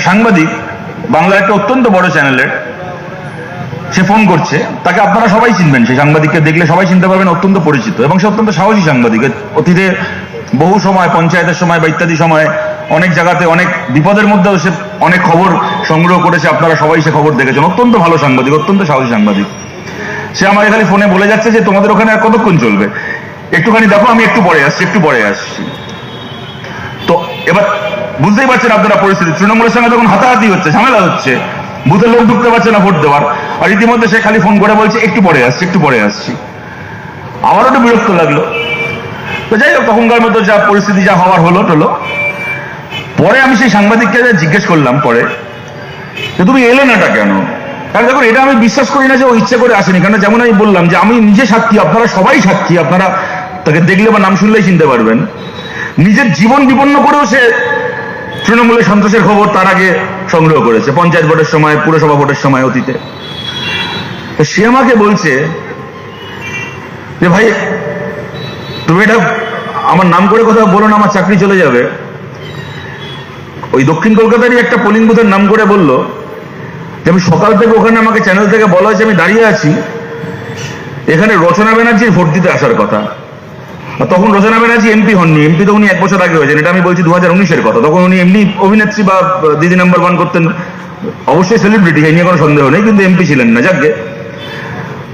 সাংবাদিক, বাংলার একটা অত্যন্ত বড় চ্যানেলের, সে ফোন করছে। তাকে আপনারা সবাই চিনবেন, সেই সাংবাদিককে দেখলে সবাই চিনতে পারবেন, অত্যন্ত পরিচিত এবং সে অত্যন্ত সাহসী সাংবাদিক। অতীতে বহু সময়, পঞ্চায়েতের সময় বা ইত্যাদি সময়, অনেক জায়গাতে, অনেক বিপদের মধ্যেও সে অনেক খবর সংগ্রহ করেছে, আপনারা সবাই সে খবর দেখেছেন। অত্যন্ত ভালো সাংবাদিক, অত্যন্ত সাহসী সাংবাদিক। সে আমাকে খালি ফোনে বলে যাচ্ছে যে, তোমাদের ওখানে আর কতক্ষণ চলবে? একটুখানি দেখো, আমি একটু পরে আসছি, একটু পরে আসছি। তো এবার বুঝতেই পারছেন আপনারা পরিস্থিতি। তৃণমূলের সঙ্গে তখন হাতাহাতি হচ্ছে, ঝামেলা হচ্ছে, বুথের লোক ঢুকতে পারছে না ভোট দেওয়ার। আর ইতিমধ্যে সে খালি ফোন করে বলছে, একটু পরে আসছি, একটু পরে আসছি। আমারও একটু বিরক্ত লাগল। তো যাই হোক, তখনকার মতো যা পরিস্থিতি, যা হওয়ার হলো, টলো। পরে আমি সেই সাংবাদিককে জিজ্ঞেস করলাম পরে যে, তুমি এলে নাটা কেন? কারণ দেখুন, এটা আমি বিশ্বাস করি না যে ও ইচ্ছে করে আসেনি। কারণ যেমন আমি বললাম যে, আমি নিজে সাক্ষী, আপনারা সবাই সাক্ষী, আপনারা তাকে দেখলে বা নাম শুনলেই চিনতে পারবেন। নিজের জীবন বিপন্ন করেও সে তৃণমূলের সন্ত্রাসের খবর তার আগে সংগ্রহ করেছে, পঞ্চায়েত ভোটের সময়, পুরসভা ভোটের সময়, অতীতে। সে আমাকে বলছে যে, ভাই, তুমি এটা আমার নাম করে কথা বলো না, আমার চাকরি চলে যাবে। ওই দক্ষিণ কলকাতারই একটা পোলিং বুথের নাম করে বলল যে, আমি সকাল থেকে ওখানে আমাকে চ্যানেল থেকে বলা হয়েছে, আমি দাঁড়িয়ে আছি। এখানে রচনা ব্যানার্জির ভোট দিতে আসার কথা। তখন রচনা ব্যানার্জি এমপি হননি। এমপি তো উনি এক বছর আগে হয়েছেন, এটা আমি বলছি দু হাজার উনিশের কথা। তখন উনি এমনি অভিনেত্রী বা দিদি নাম্বার ওয়ান করতেন। অবশ্যই সেলিব্রিটি এই নিয়ে কোনো সন্দেহ নেই, কিন্তু এমপি ছিলেন না, যাকে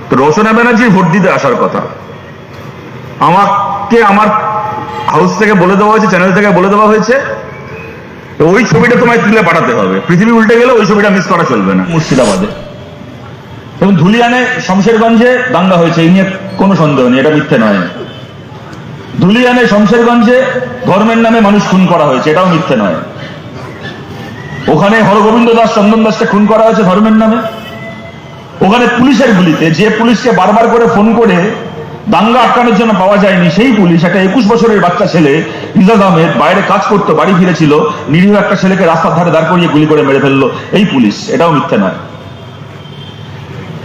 তো রচনা ব্যানার্জির ভোট দিতে আসার কথা। আমাকে আমার হাউস থেকে বলে দেওয়া হয়েছে চ্যানেল থেকে বলে দেওয়া হয়েছে। ওই ছবিটা তোমায় তুলে পাঠাতে হবে। পৃথিবী উল্টে গেলে ওই ছবিটা মিস করা চলবে না, মুর্শিদাবাদে। এবং ধুলিয়ানে, শমশেরগঞ্জে দাঙ্গা হয়েছে এই নিয়ে কোনো সন্দেহ নেই, এটা মিথ্যে নয়। ধুলিয়ানে শমশেরগঞ্জে ধর্মের নামে মানুষ খুন করা হয়েছে, এটাও মিথ্যে নয়। ওখানে হরগোবিন্দ দাস, চন্দন দাসকে খুন করা হয়েছে ধর্মের নামে। ওখানে পুলিশের গুলিতে, যে পুলিশকে বারবার করে ফোন করে দাঙ্গা আটকানোর জন্য পাওয়া যায়নি, সেই পুলিশ একটা একুশ বছরের বাচ্চা ছেলে ইজাজ আহমেদ বাইরে কাজ করতো, বাড়ি ফিরেছিল, নিরীহ একটা ছেলেকে রাস্তার ধারে দাঁড় করিয়ে গুলি করে মেরে ফেলল, এই পুলিশ, এটাও মিথ্যে নয়।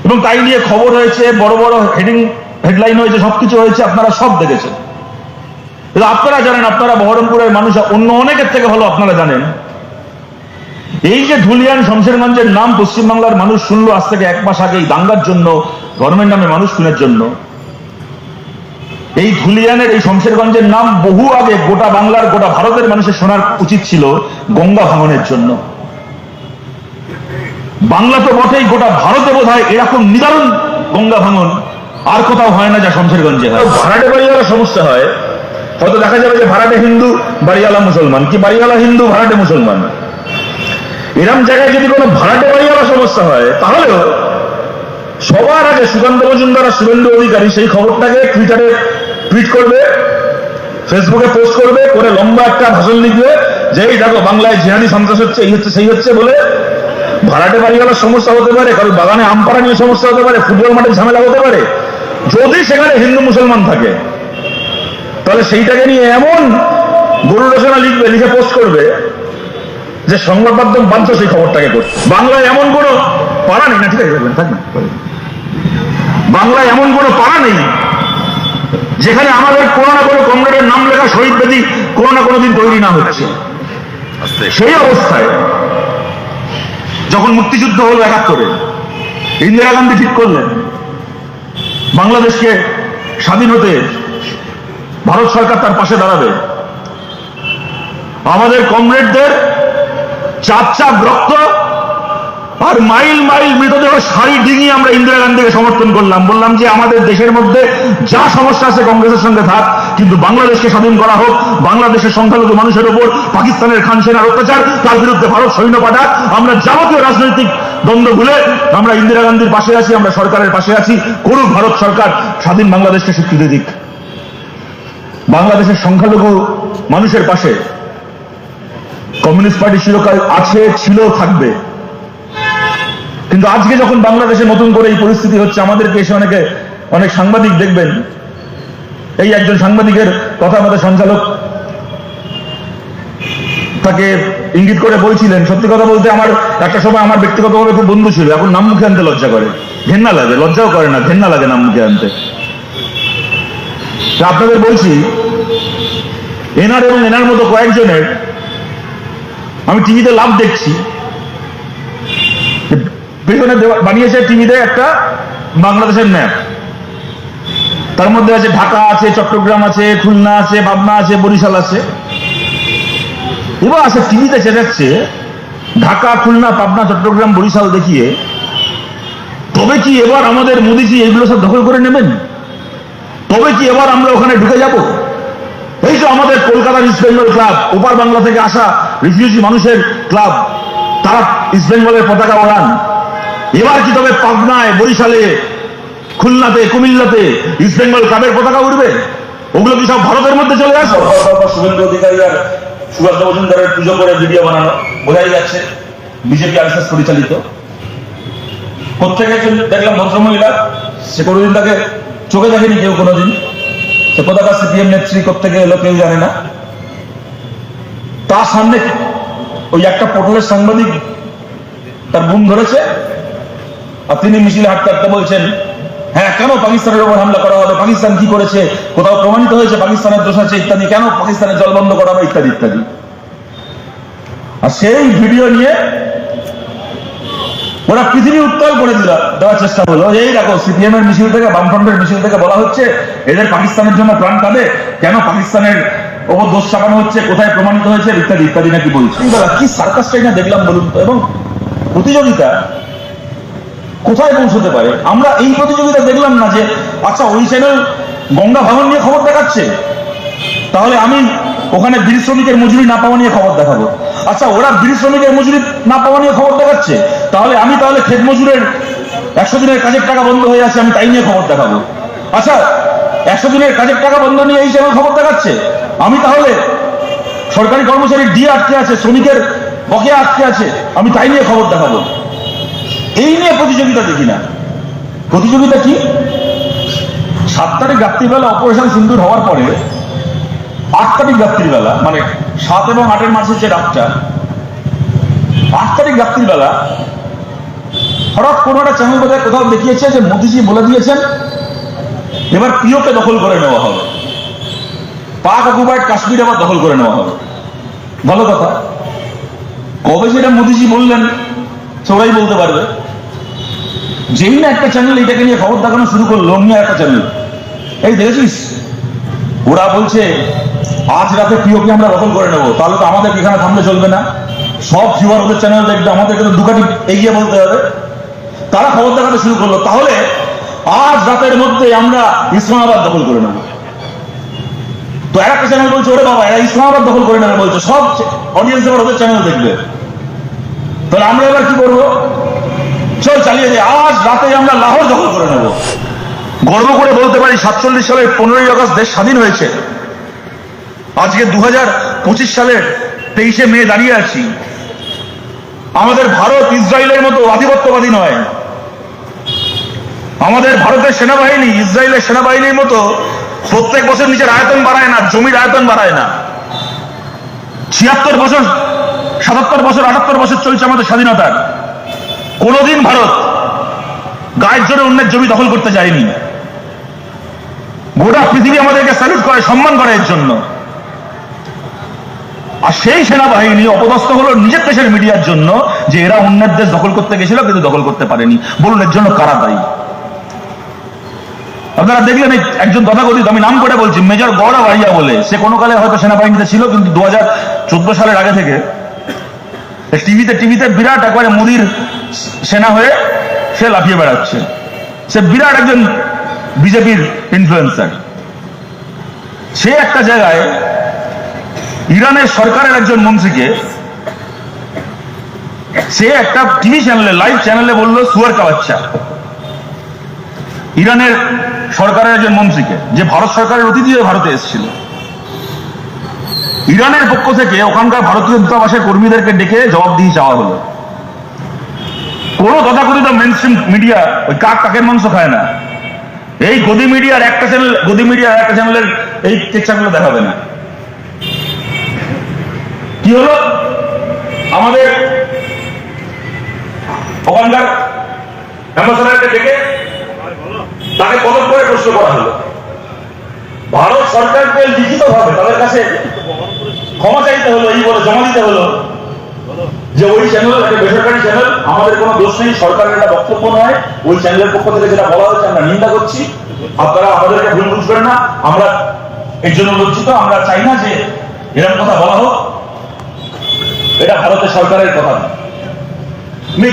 এবং তাই নিয়ে খবর হয়েছে, বড় বড় হেডিং হেডলাইন হয়েছে, সবকিছু হয়েছে, আপনারা সব দেখেছেন। কিন্তু আপনারা জানেন, আপনারা বহরমপুরের মানুষ, অন্য অনেকের থেকে ভালো আপনারা জানেন। এই যে ধুলিয়ান শমশেরগঞ্জের নাম পশ্চিমবাংলার মানুষ শুনলো আজ থেকে এক মাস আগে দাঙ্গার জন্য ধর্মের নামে মানুষ খুনের জন্য। এই ধুলিয়ানের, এই শমশেরগঞ্জের নাম বহু আগে গোটা বাংলার, গোটা ভারতের মানুষের শোনার উচিত ছিল গঙ্গা ভাঙনের জন্য। বাংলা তো বটেই, গোটা ভারতে বোধ হয় এরকম নিদারুণ গঙ্গা ভাঙন, আর কোথাও হয় না যা শমশেরগঞ্জে হয়। ভাড়াটে বাড়িওয়ালা সমস্যা হয়। হয়তো দেখা যাবে যে ভাড়াটে হিন্দু, বাড়িওয়ালা মুসলমান। কি বাড়িওয়ালা হিন্দু, ভাড়াটে মুসলমান? এরম জায়গায় যদি কোনো ভাড়াটে বাড়িওয়ালা সমস্যা হয়, তাহলেও সবার আগে সুকান্ত মজুমদার আর শুভেন্দু অধিকারী সেই খবরটাকে টুইটারে টুইট করবে ফেসবুকে পোস্ট করবে, করে লম্বা একটা ভাষণ লিখবে যে, এই দেখো, বাংলায় জিহাদি সন্ত্রাস হচ্ছে, এই হচ্ছে, সেই হচ্ছে বলে ভাড়াটে বাড়িওয়ালার সমস্যা হতে পারে কারণ বাগানে আম পাড়া নিয়ে সমস্যা হতে পারে, ফুটবল মাঠে ঝামেলা হতে পারে। যদি সেখানে হিন্দু মুসলমান থাকে তাহলে সেইটাকে নিয়ে এমন গরু রচনা লিখবে লিখে পোস্ট করবে যে সংবাদ মাধ্যম বাধ্য সেই খবরটাকে করছে। বাংলায় এমন কোনো পাড়া নেই। না ঠিক আছে বলবেন, থাক না বাংলায় এমন কোনো পাড়া নেই যেখানে আমাদের কোনো না কোনো কমরেডের নাম লেখা শহীদ বেদি কোনো না কোনো দিন তৈরি না হচ্ছে। সেই অবস্থায় যখন মুক্তিযুদ্ধ হলো একাত্তরে ইন্দিরা গান্ধী ঠিক করলেন বাংলাদেশকে স্বাধীন হতে ভারত সরকার তার পাশে দাঁড়াবে। আমাদের কমরেডদের চাপ চাপ রক্ত আর মাইল মাইল মৃতদেহ শাড়ি ডিঙিয়ে আমরা ইন্দিরা গান্ধীকে সমর্থন করলাম। বললাম যে আমাদের দেশের মধ্যে যা সমস্যা আছে কংগ্রেসের সঙ্গে থাক, কিন্তু বাংলাদেশকে স্বাধীন করা হোক, বাংলাদেশের সংখ্যালঘু মানুষের উপর পাকিস্তানের খান সেনার অত্যাচার, তার বিরুদ্ধে ভারত সৈন্য পাঠাক, আমরা যাবতীয় রাজনৈতিক দ্বন্দ্ব ভুলে আমরা ইন্দিরা গান্ধীর পাশে আছি, আমরা সরকারের পাশে আছি, করুক ভারত সরকার, স্বাধীন বাংলাদেশকে স্বীকৃতি দিক। বাংলাদেশের সংখ্যালঘু মানুষের পাশে কমিউনিস্ট পার্টি চিরকাল আছে ছিল থাকবে। কিন্তু আজকে যখন বাংলাদেশে নতুন করে এই পরিস্থিতি হচ্ছে, আমাদেরকে এসে অনেকে, অনেক সাংবাদিক দেখবেন। এই একজন সাংবাদিকের কথা আমাদের সঞ্চালক তাকে ইঙ্গিত করে বলছিলেন, সত্যি কথা বলতে আমার একটা সময় আমার ব্যক্তিগতভাবে খুব বন্ধু ছিল, এখন নাম মুখে আনতে লজ্জা করে। ঘেন্না লাগে, লজ্জাও করে না, ঘেন্না লাগে নাম মুখে আনতে। তা আপনাদের বলছি, এনার এবং এনার মতো কয়েকজনের আমি টিভিতে লাভ দেখছি। পেছনে বানিয়েছে টিভিতে একটা বাংলাদেশের ম্যাপ তার মধ্যে আছে ঢাকা আছে, চট্টগ্রাম আছে, খুলনা আছে, পাবনা আছে, বরিশাল আছে। এবার আছে টিভিতে চেঁচাচ্ছে, ঢাকা, খুলনা, পাবনা, চট্টগ্রাম, বরিশাল দেখিয়ে, তবে কি এবার আমাদের মোদিজি এগুলো সব দখল করে নেবেন? তবে কি এবার আমরা ওখানে ঢুকে যাব? এই তো আমাদের কলকাতার ইস্ট বেঙ্গল ক্লাব, ওপার বাংলা থেকে আসা রিফিউজি মানুষের ক্লাব, তারা ইস্ট বেঙ্গলের পতাকা ওড়ান। এবার কি তবে পাবনায়, বরিশালে, খুলনাতে, কুমিল্লাতে ইস্ট বেঙ্গল ক্লাবের পতাকা উঠবে ওগুলো কি সব ভারতের মধ্যে চলে আসে? শুভেন্দু অধিকারী আর সুভাষ মজুমদারের পুজো করে ভিডিও বানানো, বোঝাই যাচ্ছে বিজেপি আর পরিচালিত। প্রত্যেকে দেখলাম ভদ্রমহিলা, সে কোনোদিন তাকে চোখে দেখেনি কেউ কোনোদিন? সে পতাকা সিপিএম নেত্রী কোথেকে এলো কেউ জানে না। তার সামনে ওই একটা পটলের সাংবাদিক তার বুম ধরেছে আর তিনি মিছিলে হাঁটতে হাঁটতে বলছেন হ্যাঁ কেন পাকিস্তানের উপর হামলা করা হবে পাকিস্তান কি করেছে? কোথাও প্রমাণিত হয়েছে পাকিস্তানের দোষ আছে ইত্যাদি? কেন পাকিস্তানের জল বন্ধ করা হবে ইত্যাদি ইত্যাদি? আর সেই ভিডিও নিয়ে ওরা পৃথিবী উত্তল করে দিল। দেওয়ার চেষ্টা হলো এই দেখো সিপিএম এর মিছিল থেকে, বামফ্রন্টের মিছিল থেকে বলা হচ্ছে, এদের পাকিস্তানের জন্য প্রাণ কাঁদে। কেন পাকিস্তানের ওপর দোষ চাপানো হচ্ছে, কোথায় প্রমাণিত হয়েছে, ইত্যাদি ইত্যাদি নাকি বলছে? কি সার্কাসটাই না দেখলাম বলুন তো? এবং প্রতিযোগিতা কোথায় পৌঁছতে পারে? আমরা এই প্রতিযোগিতা দেখলাম না যে আচ্ছা ওই চ্যানেল গঙ্গা ভাঙন নিয়ে খবর দেখাচ্ছে। তাহলে আমি ওখানে বিড়ি শ্রমিকের মজুরি না পাওয়া নিয়ে খবর দেখাবো। আচ্ছা ওরা বিড়ি শ্রমিকের মজুরি না পাওয়া নিয়ে খবর দেখাচ্ছে? তাহলে আমি তাহলে ক্ষেত মজুরের একশো দিনের কাজের টাকা বন্ধ হয়ে আছে, আমি তাই নিয়ে খবর দেখাবো। আচ্ছা একশো দিনের কাজের টাকা বন্ধ নিয়ে এই চ্যানেল খবর দেখাচ্ছে? আমি তাহলে সরকারি কর্মচারীর দিয়ে আটকে আছে, শ্রমিকের বকেয়া আটকে আছে, আমি তাই নিয়ে খবর দেখাবো। এই নিয়ে প্রতিযোগিতা দেখি না। প্রতিযোগিতা কি? সাত তারিখ রাত্রিবেলা অপারেশন সিন্দুর হওয়ার পরে আট তারিখ রাত্রিবেলা মানে সাত এবং আটের মাঝে যে রাতটা আট তারিখ রাত্রিবেলা হঠাৎ কোনো একটা চ্যানেল বোধহয় কোথাও দেখিয়েছে যে মোদিজি বলে দিয়েছেন, এবার পিওকে দখল করে নেওয়া হবে। পাক অকুপাইড কাশ্মীর আবার দখল করে নেওয়া হবে। ভালো কথা। কবে যেটা মোদিজি বললেন সবাই বলতে পারবে। যেই না একটা চ্যানেল এটাকে নিয়ে খবর দেখানো শুরু করল, অন্য একটা চ্যানেল এই দেখেছিস? ওরা বলছে আজ রাতে পিওকে আমরা দখল করে নেব। তাহলে তো আমাদের এখানে থামলে চলবে না। সব ফিওয়ার ওদের চ্যানেল দেখবে আমাদেরকে তো দুকাটি এগিয়ে বলতে হবে। তারা খবর দেখাতে শুরু করল। তাহলে আজ রাতের মধ্যে আমরা ইসলামাবাদ দখল করে নেব। তো আর একটা চ্যানেল বলছে, ওরে বাবা, এরা ইসলামাবাদ দখল করে নেবে, বলছে। সব অডিয়েন্স এবার ওদের চ্যানেল দেখবে। তাহলে আমরা এবার কি করব? চল, চালিয়ে যাই। আজ রাতে আমরা লাহোর দখল করে নেব। গর্ব করে বলতে পারি, সাতচল্লিশ সালের পনেরোই আগস্ট দেশ স্বাধীন হয়েছে। আজকে দু সালের তেইশে মে দাঁড়িয়ে আছি। আমাদের ভারত ইসরায়েলের মতো আধিপত্যবাদী নয়। আমাদের ভারতের সেনাবাহিনী ইসরায়েলের সেনাবাহিনীর মতো প্রত্যেক বছর নিজের আয়তন বাড়ায় না, জমির আয়তন বাড়ায় না। ছিয়াত্তর বছর, সাতাত্তর বছর, আটাত্তর বছর চলছে আমাদের স্বাধীনতার। কোনদিন ভারত গায়ের জোরে অন্যের জমি দখল করতে যায়নি। গোটা পৃথিবী আমাদেরকে স্যালুট করে, সম্মান করে এর জন্য। আর সেই সেনাবাহিনী অপদস্থ হলো নিজের দেশের মিডিয়ার জন্য যে এরা অন্যের দেশ দখল করতে গেছিল, কিন্তু দখল করতে পারেনি। বলুন, এর জন্য কারা দায়ী? আপনারা দেখলেন একজন তথাকথিত, আমি নাম করে বলছি, মেজর গৌড়া বাড়িয়া বলে। সে কোনো কালে হয়তো সেনাবাহিনীতে ছিল, কিন্তু দু হাজার চোদ্দ সালের আগে থেকে টিভিতে টিভিতে বিরাট একবারে মুদির সেনা হয়ে সে লাফিয়ে বেড়াচ্ছে। সে বিরাট একজন বিজেপির ইনফ্লুয়েন্সার সে একটা জায়গায় ইরানের সরকারের একজন মন্ত্রীকে সে একটা টিভি চ্যানেলে, লাইভ চ্যানেলে বলল, সুয়ার কা বাচ্চা। ইরানের সরকারের একজন মন্ত্রীকে, যে ভারত সরকারের অতিথি হয়ে ভারতে এসেছিল। ইরানের পক্ষ থেকে ওখানকার ভারতীয় দূতাবাসের কর্মীদেরকে ডেকে জবাবদিহি চাওয়া হলো। কোন তথাকথিত মেন মিডিয়া ওই কাক কাকের মাংস খায় না। এই গদি মিডিয়ার একটা চ্যানেল গদি মিডিয়ার একটা চ্যানেলের এই কেচ্ছাগুলো দেখাবে না। কি হলো? আমাদের ওখানকার অ্যাম্বাসাডারকে ডেকে তাকে পদক করে প্রশ্ন করা হলো। ভারত সরকারকে লিখিত ভাবে তাদের কাছে ক্ষমা চাইতে হলো, এই বলে জমা দিতে হলো যে ওই চ্যানেল একটা বেসরকারি চ্যানেল আমাদের কোনো দোষ নেই, সরকারের একটা বক্তব্য নয়। ওই চ্যানেলের পক্ষ থেকে যেটা বলা হয়েছে, আমরা নিন্দা করছি। আপনারা আমাদেরকে ভুল বুঝবেন না। আমরা এর জন্য লজ্জিত, আমরা চাই না যে এরকম কথা বলা হোক। এটা ভারতের সরকারের কথা না।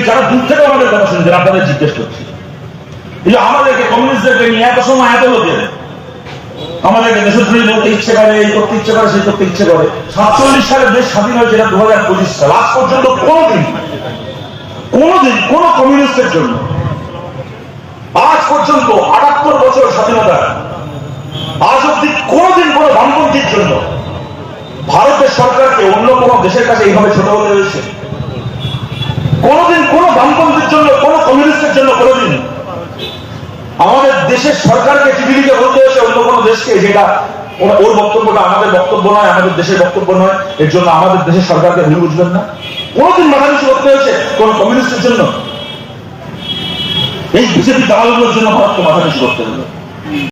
যারা দূর থেকে আমাদের কথা শুনছেন, আপনাদের জিজ্ঞেস করছি। এই যে আমাদেরকে কমিউনিস্টদেরকে নিয়ে এত সময় এত লোকের আমাদেরকে দেশদ্রোহী বলতে ইচ্ছে করে, এই করতে ইচ্ছে করে, সেই করতে ইচ্ছে করে, সাতচল্লিশ সালে দেশ স্বাধীন হয়েছে, এটা দু হাজার পঁচিশ সাল। আজ পর্যন্ত কোনোদিন কোনোদিন কোন কমিউনিস্টের জন্য, আজ পর্যন্ত আটাত্তর বছর স্বাধীনতা, আজ অব্দি কোনোদিন কোন বামপন্থীর জন্য ভারতের সরকারকে অন্য কোনো দেশের কাছে এইভাবে ছোট হতে হয়েছে কোনোদিন কোন বামপন্থীর জন্য, কোন কমিউনিস্টের জন্য কোনোদিন আমাদের দেশের সরকারকে চিঠি লিখে বলতে হয়েছে অন্য কোনো দেশকে, যেটা ওর বক্তব্যটা আমাদের বক্তব্য নয়, আমাদের দেশের বক্তব্য নয়, এর জন্য আমাদের দেশের সরকারকে ভুল বুঝবেন না। কোনোদিন মাথা নিচু করতে হয়েছে কোন কমিউনিস্টের জন্য? এই বিজেপি দালালগুলোর জন্য ভারতকে মাথা নিচু করতে হলো